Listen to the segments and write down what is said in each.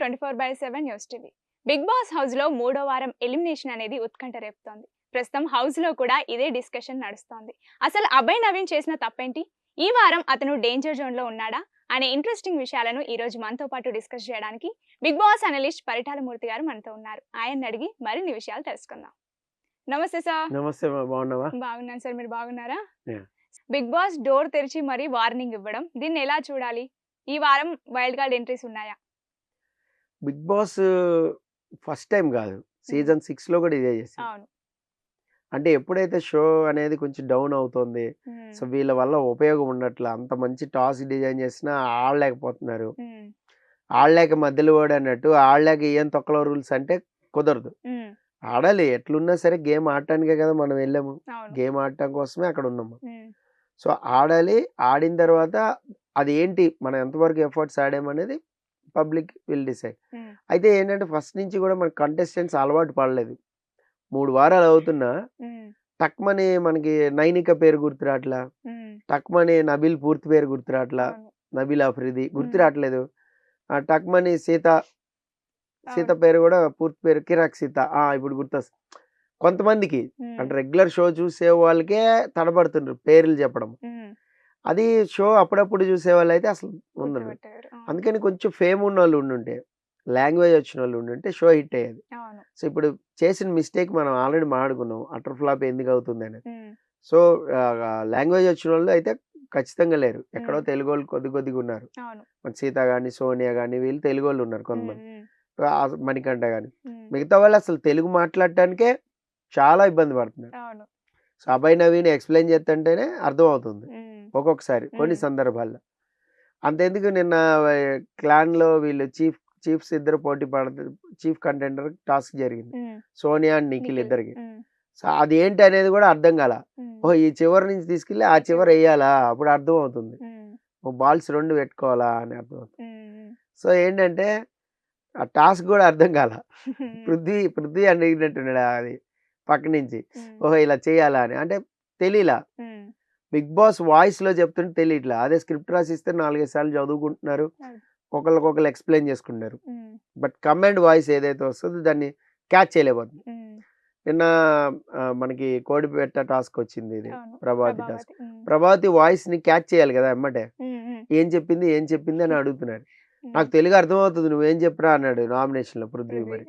Twenty four by seven news TV. Bigg Boss హౌస్లో మూడో వారం ఎలిమినేషన్ అనేది ఉత్కంఠ రేపుతోంది. ప్రస్తుతం హౌస్లో కూడా ఇదే డిస్కషన్ నడుస్తోంది. అసలు అభయ్ నవీన్ చేసిన తప్పేంటి? ఈ వారం అతను డేంజర్ జోన్లో ఉన్నాడా? అనే ఇంట్రెస్టింగ్ విషయాలను ఈ రోజు మనతో పాటు డిస్కస్ చేయడానికి Bigg Boss analyst Paritala Murthy గారు మనతో ఉన్నారు. ఆయన్ని అడిగి మరిన్ని విషయాలు తెలుసుకుందాం. నమస్తే సార్. నమస్తే బాగున్నావా? బాగున్నాను సార్ మీరు బాగున్నారా. బిగ్ బాస్ డోర్ తెరిచి మరీ వార్నింగ్ ఇవ్వడం దీన్ని ఎలా చూడాలి? ఈ వారం వైల్డ్ కార్డ్ ఎంట్రీస్ ఉన్నాయా? బిగ్ బాస్ ఫస్ట్ టైం కాదు. సీజన్ సిక్స్లో కూడా ఇదే అవును. అంటే ఎప్పుడైతే షో అనేది కొంచెం డౌన్ అవుతుంది సో వీళ్ళ వల్ల ఉపయోగం ఉండట్ల అంత మంచి టాస్ డిజైన్ చేసినా ఆడలేకపోతున్నారు. ఆడలేక మధ్యలో ఓడి అన్నట్టు ఆడలేక ఏం తొక్కలో రూల్స్ అంటే కుదరదు. ఆడాలి ఎట్లున్నా సరే గేమ్ ఆడటానికే కదా మనం వెళ్ళాము. గేమ్ ఆడటం కోసమే అక్కడ ఉన్నాము సో ఆడాలి ఆడిన తర్వాత అది ఏంటి మనం ఎంతవరకు ఎఫర్ట్స్ ఆడామనేది పబ్లిక్ విల్ డిసైడ్. అయితే ఏంటంటే ఫస్ట్ నుంచి కూడా మన కంటెస్టెంట్స్ అలవాటు పడలేదు. మూడు వారాలు అవుతున్నా టక్మని మనకి నైనిక పేరు గుర్తురాట్లా టక్మని నబిల్ పూర్తి పేరు గుర్తురాట్లా నబిల్ అఫ్రిది గుర్తురాట్లేదు ఆ టక్మని సీత సీత పేరు కూడా పూర్తి పేరు కిరాక్ సీత. ఆ ఇప్పుడు గుర్తొస్తుంది కొంతమందికి అంటే రెగ్యులర్ షో చూసే వాళ్ళకే తడబడుతుండ్రు పేర్లు చెప్పడం అది షో అప్పుడప్పుడు చూసే వాళ్ళు అయితే అసలు అవును, అందుకని కొంచెం ఫేమ్ ఉన్న వాళ్ళు ఉండుంటే లాంగ్వేజ్ వచ్చిన వాళ్ళు ఉండుంటే షో హిట్ అయ్యేది. సో ఇప్పుడు చేసిన మిస్టేక్ మనం ఆల్రెడీ మాడుకున్నాం అటర్ ఫ్లాప్ ఎందుకు అవుతుంది అని ఉమ్, సో లాంగ్వేజ్ వచ్చిన వాళ్ళు అయితే ఖచ్చితంగా లేరు. ఎక్కడో. తెలుగు వాళ్ళు కొద్ది కొద్దిగా ఉన్నారు. మన సీత కానీ సోనియా కానీ వీళ్ళు తెలుగు వాళ్ళు ఉన్నారు కొంతమంది. మణికంఠ కానీ మిగతా వాళ్ళు అసలు తెలుగు మాట్లాడటానికే చాలా ఇబ్బంది పడుతున్నారు. సో అభయ్ నవీన్ ఎక్స్ప్లెయిన్ చేస్తుంటేనే అర్థం అవుతుంది ఒక్కొక్కసారి కొన్ని. సందర్భాల్లో. అంతెందుకు నిన్న క్లాన్లో వీళ్ళు చీఫ్ చీఫ్స్ ఇద్దరు పోటీ పడ చీఫ్ కంటెండర్ టాస్క్ జరిగింది. సోనియా అండ్ నిఖిల్ ఇద్దరికి. సో అది ఏంటి అనేది కూడా అర్థం కాల. ఓ ఈ చివరి నుంచి తీసుకెళ్ళి ఆ చివరి వేయాలా? అప్పుడు అర్థం అవుతుంది ఓ బాల్స్ రెండు పెట్టుకోవాలా అని అర్థం అవుతుంది సో ఏంటంటే ఆ టాస్క్ కూడా అర్థం కాల. పృథ్వీ పృథ్వీ అడిగినట్టున్నాడు అది పక్క నుంచి ఓహో ఇలా చేయాలా అని. అంటే తెలియలా బిగ్ బాస్ వాయిస్లో చెప్తుంటే తెలియట్లా అదే స్క్రిప్ట్ రాసిస్తే నాలుగైదు సార్లు చదువుకుంటున్నారు. ఒకరికొకరు ఎక్స్ప్లెయిన్ చేసుకుంటున్నారు. బట్ కమెంట్ వాయిస్ ఏదైతే వస్తుందో దాన్ని క్యాచ్ చేయలేకపోతుంది. ఉమ్, నిన్న మనకి కోడిపేట టాస్క్ వచ్చింది ఇది ప్రభావతి టాస్క్. ప్రభావతి, వాయిస్ని క్యాచ్ చేయాలి కదా అమ్మటే ఏం చెప్పింది ఏం చెప్పింది అని అడుగుతున్నారు నాకు తెలుగు అర్థమవుతుంది నువ్వేం చెప్పరా అన్నాడు నామినేషన్లో పృథ్వీ మరి.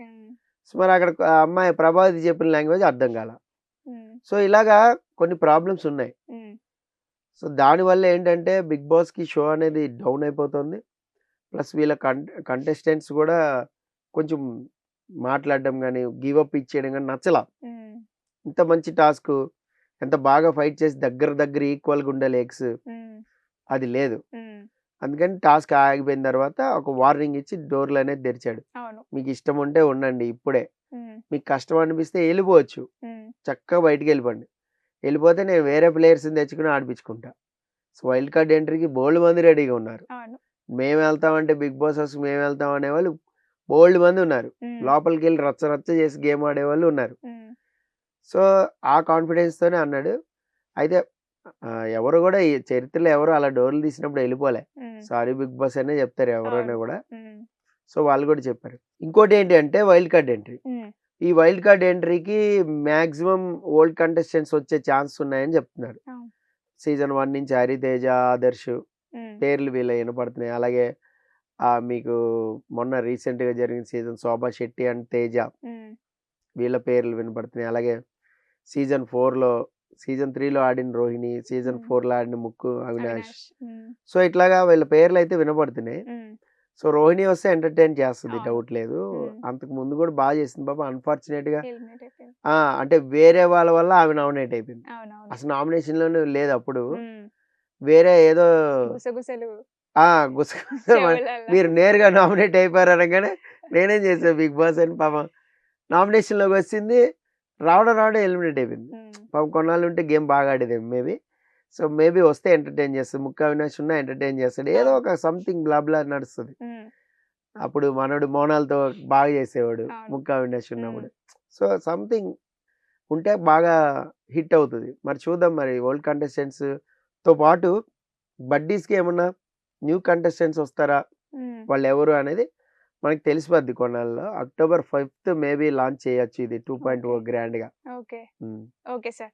సో మరి అక్కడ అమ్మాయి ప్రభావతి చెప్పిన లాంగ్వేజ్ అర్థం కాల. సో ఇలాగా కొన్ని ప్రాబ్లమ్స్ ఉన్నాయి. సో దానివల్ల ఏంటంటే బిగ్ బాస్కి షో అనేది డౌన్ అయిపోతుంది. ప్లస్ వీళ్ళ కంటెస్టెంట్స్ కూడా కొంచెం మాట్లాడడం కానీ గివ్ అప్ ఇచ్చేయడం కానీ నచ్చలా. ఇంత మంచి టాస్క్ ఎంత బాగా ఫైట్ చేసి దగ్గర దగ్గర ఈక్వల్గా ఉండాలి ఎగ్స్ ఉమ్, అది లేదు. అందుకని టాస్క్ ఆగిపోయిన తర్వాత ఒక వార్నింగ్ ఇచ్చి డోర్లు అనేది తెరిచాడు. మీకు ఇష్టం ఉంటే ఉండండి ఇప్పుడే. మీకు కష్టం అనిపిస్తే వెళ్ళిపోవచ్చు. చక్కగా బయటికి వెళ్ళిపోండి. వెళ్ళిపోతే నేను వేరే ప్లేయర్స్ని తెచ్చుకుని ఆడిపించుకుంటా. సో వైల్డ్ కార్డ్ ఎంట్రీకి బోల్డ్ మంది రెడీగా ఉన్నారు. మేము వెళ్తామంటే బిగ్ బాస్ హౌస్ మేము వెళ్తాం అనేవాళ్ళు బోల్డ్ మంది ఉన్నారు. లోపలికి వెళ్ళి రచ్చ రచ్చ చేసి గేమ్ ఆడేవాళ్ళు ఉన్నారు. సో ఆ కాన్ఫిడెన్స్తోనే అన్నాడు. అయితే ఎవరు కూడా ఈ చరిత్రలో ఎవరు అలా డోర్లు తీసినప్పుడు వెళ్ళిపోలే. సారీ బిగ్ బాస్ అనే చెప్తారు ఎవరైనా. కూడా. సో వాళ్ళు కూడా చెప్పారు. ఇంకోటి ఏంటి అంటే వైల్డ్ కార్డ్ ఎంట్రీ. ఈ వైల్డ్ కార్డ్ ఎంట్రీకి మాక్సిమం ఓల్డ్ కంటెస్టెంట్స్ వచ్చే ఛాన్స్ ఉన్నాయని చెప్తున్నారు. సీజన్ వన్ నుంచి హరితేజ ఆదర్శ్ పేర్లు వీళ్ళ వినపడుతున్నాయి. అలాగే మీకు మొన్న recent గా జరిగిన సీజన్ శోభా శెట్టి అండ్ తేజ వీళ్ళ పేర్లు వినపడుతున్నాయి. అలాగే సీజన్లో సీజన్ త్రీలో ఆడిన రోహిణి సీజన్. ఫోర్లో ఆడిన ముక్కు అవినాష్. సో ఇట్లాగా వీళ్ళ పేర్లు అయితే వినపడుతున్నాయి. సో రోహిణి వస్తే ఎంటర్టైన్ చేస్తుంది. డౌట్ లేదు. అంతకు ముందు కూడా బాగా చేసింది బాబా. అన్ఫార్చునేట్గా అంటే వేరే వాళ్ళ వల్ల ఆమె నామినేట్ అయిపోయింది. అసలు నామినేషన్లోనే లేదు అప్పుడు. వేరే ఏదో. మీరు నేరుగా నామినేట్ అయిపోయారు అనగానే నేనేం చేశాను బిగ్ బాస్ అని పాపం. నామినేషన్లోకి వచ్చింది రావడం రావడం ఎలిమినేట్ అయిపోయింది. పాపం కొన్నాళ్ళు ఉంటే గేమ్ బాగా ఆడేది మేబీ. సో మేబీ వస్తే ఎంటర్టైన్ చేస్తుంది ముక్క అవినాష్ ఉన్నా ఎంటర్టైన్ చేస్తాడు. ఏదో ఒక సంథింగ్ బ్లా బ్లా నడుస్తుంది. అప్పుడు మనోడు మోనాలతో బాగా చేసేవాడు. ముక్క అవినాష్ ఉన్నప్పుడు సో సంథింగ్ ఉంటే బాగా హిట్ అవుతుంది. మరి చూద్దాం మరి ఓల్డ్ కంటెస్టెంట్స్తో పాటు బడ్డీస్కి ఏమన్నా న్యూ కంటెస్టెంట్స్ వస్తారా? వాళ్ళు ఎవరు అనేది మనకి తెలిసిపోద్ది కొన్నాళ్ళలో. అక్టోబర్ ఫిఫ్త్ మేబీ లాంచ్ చేయొచ్చు ఇది టూ పాయింట్ ఓ Okay. గ్రాండ్గా ఓకే. Okay sir.